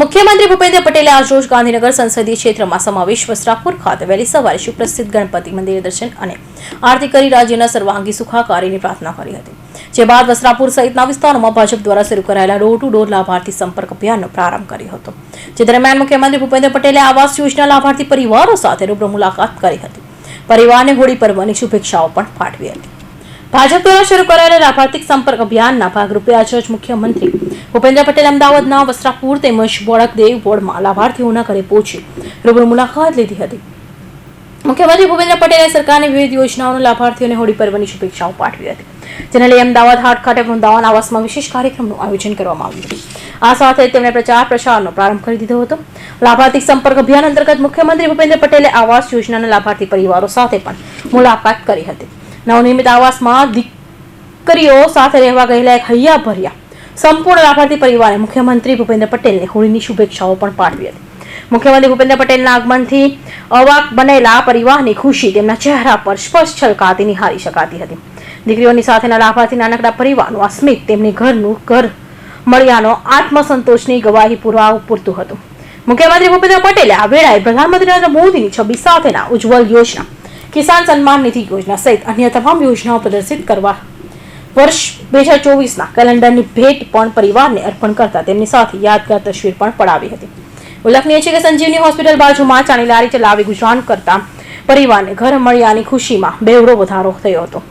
મુખ્યમંત્રી ભૂપેન્દ્ર પટેલે આજરોજ ગાંધીનગર સંસદીય ક્ષેત્રમાં સમાવેશ વસ્ત્રાપુર ખાતે વહેલી સવારે સુપ્રસિદ્ધ ગણપતિ મંદિર દર્શન અને આરતી કરી રાજ્યના સર્વાંગી સુખાકારીની પ્રાર્થના કરી હતી. જે બાદ વસ્ત્રાપુર સહિતના વિસ્તારોમાં ભાજપ દ્વારા શરૂ કરાયેલા ડોર ટુ ડોર લાભાર્થી સંપર્ક અભિયાનનો પ્રારંભ કર્યો હતો. જે દરમિયાન મુખ્યમંત્રી ભૂપેન્દ્ર પટેલે આવાસ યોજના લાભાર્થી પરિવારો સાથે રૂબરૂ મુલાકાત કરી હતી. પરિવારને હોળી પર્વની શુભેચ્છાઓ પણ પાઠવી હતી. ભાજપ દ્વારા શરૂ કરાયેલા લાભાર્થિક સંપર્ક અભિયાનના ભાગરૂપે આજરોજ મુખ્યમંત્રી ભૂપેન્દ્ર પટેલ અમદાવાદના વસ્ત્રાપુર તેમજ બોડકદેવ વોર્ડમાં લાભાર્થીઓના ઘરે પહોંચી રૂબરૂ મુલાકાત લીધી હતી. મુખ્યમંત્રી ભૂપેન્દ્ર પટેલે સરકારની વિવિધ યોજનાઓના લાભાર્થીઓને હોળી પર્વની શુભેચ્છાઓ પાઠવી હતી. જેને લઈ અમદાવાદ હાટ ખાતે વૃંદાવન આવાસમાં વિશેષ કાર્યક્રમનું આયોજન કરવામાં આવ્યું હતું. આ સાથે તેમણે પ્રચાર પ્રસારનો પ્રારંભ કરી દીધો હતો. લાભાર્થી સંપર્ક અભિયાન અંતર્ગત મુખ્યમંત્રી ભૂપેન્દ્ર પટેલે આવાસ યોજનાના લાભાર્થી પરિવારો સાથે પણ મુલાકાત કરી હતી. નવનિર્મિત આવાસમાં દીકરીઓ સાથે રહેવા ગયેલા એક હૈયા ભર્યા સંપૂર્ણ લાભાર્થી પરિવારે મુખ્યમંત્રી ભૂપેન્દ્ર પટેલને હોળીની શુભેચ્છાઓ પણ પાઠવી હતી. મુખ્યમંત્રી ભૂપેન્દ્ર પટેલના આગમનથી અવાક બનેલા પરિવારની ખુશી તેમના ચહેરા પર સ્પષ્ટ છલકાતી નિહાળી શકાતી હતી. દીકરીઓની સાથેના લાભાર્થી નાનકડા પરિવારનું આ સ્મિત તેમની ઘરનું ઘર મળ્યાનો આત્મસંતોષની ગવાહી પૂરવા પૂરતું હતું. મુખ્યમંત્રી ભૂપેન્દ્ર પટેલે આ વેળાએ પ્રધાનમંત્રી નરેન્દ્ર મોદીની છબી સાથેના ઉજ્જવલ યોજના કિસાન સન્માન નિધિ યોજના સહિત અન્ય તમામ યોજનાઓ પ્રદર્શિત કરવા વર્ષ બે હજાર ચોવીસના કેલેન્ડરની ભેટ પણ પરિવારને અર્પણ કરતા તેમની સાથે યાદગાર તસવીર પણ પડાવી હતી. ઉલ્લેખનીય છે કે સંજીવની હોસ્પિટલ બાજુમાં ચાની લારી ચલાવી ગુજરાન કરતા પરિવારને ઘર મળ્યાની ખુશીમાં બેવડો વધારો થયો હતો.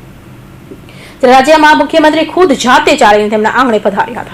રાજ્યમાં મુખ્યમંત્રી ખુદ જાતે ચાલીને તેમના આંગણે પધાર્યા હતા.